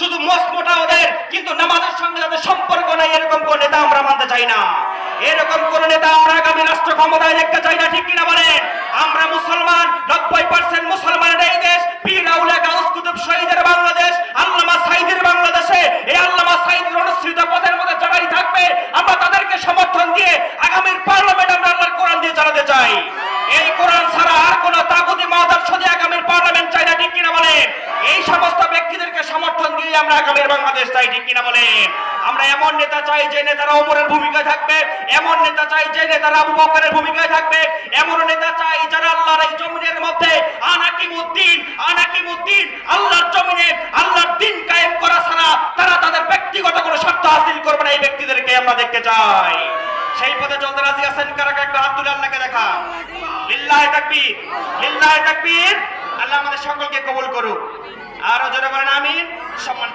শুধু মোটা ওদের, কিন্তু নামাজের সঙ্গে যাদের সম্পর্ক নাই, এরকম কোন নেতা আমরা মানতে চাই না। এরকম কোন নেতা আমরা আগামী রাষ্ট্র ক্ষমতায় দেখতে চাই না, ঠিক কিনা বলেন? আমরা মুসলমান, নব্বই পার্সেন্ট মুসলমানের এই দেশ। পীর আউলিয়া গাউস কুতুব শহীদের বাংলাদেশ, আল্লামা সাইদের বাংলাদেশে। এই আল্লামা সাইদের অনুসৃত পথের মধ্যে যারাই থাকবে, আমরা তাদেরকে সমর্থন দিয়ে আগামীর পার্লামেন্ট আমরা আল্লাহর কোরআন দিয়ে চালাতে চাই এই কোরআন ছাড়া আর কোন তাগুতি মহাদর্শ দিয়ে আগামীর পার্লামেন্ট চাই না ঠিক কিনা বলেন এই সমস্ত ব্যক্তিদেরকে সমর্থন দিয়ে আমরা আগামীর বাংলাদেশ চাই, ঠিক কিনা বলেন? আমরা এমন নেতা চাই যে নেতারা ওমরের ভূমিকায় থাকবে, এমন নেতা চাই যে নেতারা আবু বকরের ভূমিকায় থাকবে, এমন নেতা চাই যারা আল্লাহর এই জমিনের মধ্যে আনাকিমুদ্দিন আনাকিমুদ্দিন, আল্লাহর জমিনে আল্লাহর দিন কায়েম করা ছাড়া তারা তাদের ব্যক্তিগত কোনো স্বার্থ হাসিল করবে না এই ব্যক্তিদেরকে আমরা দেখতে চাই। সেই পথে চলতে রাজি আছেন কারা একটা আব্দুল আল্লাহকে দেখা লিল্লাহে তাকবীর লিল্লাহে তাকবীর। আল্লাহ আমাদের সকলকে কবুল করুক। আরও জোরে বলেন, আমিন। সম্মান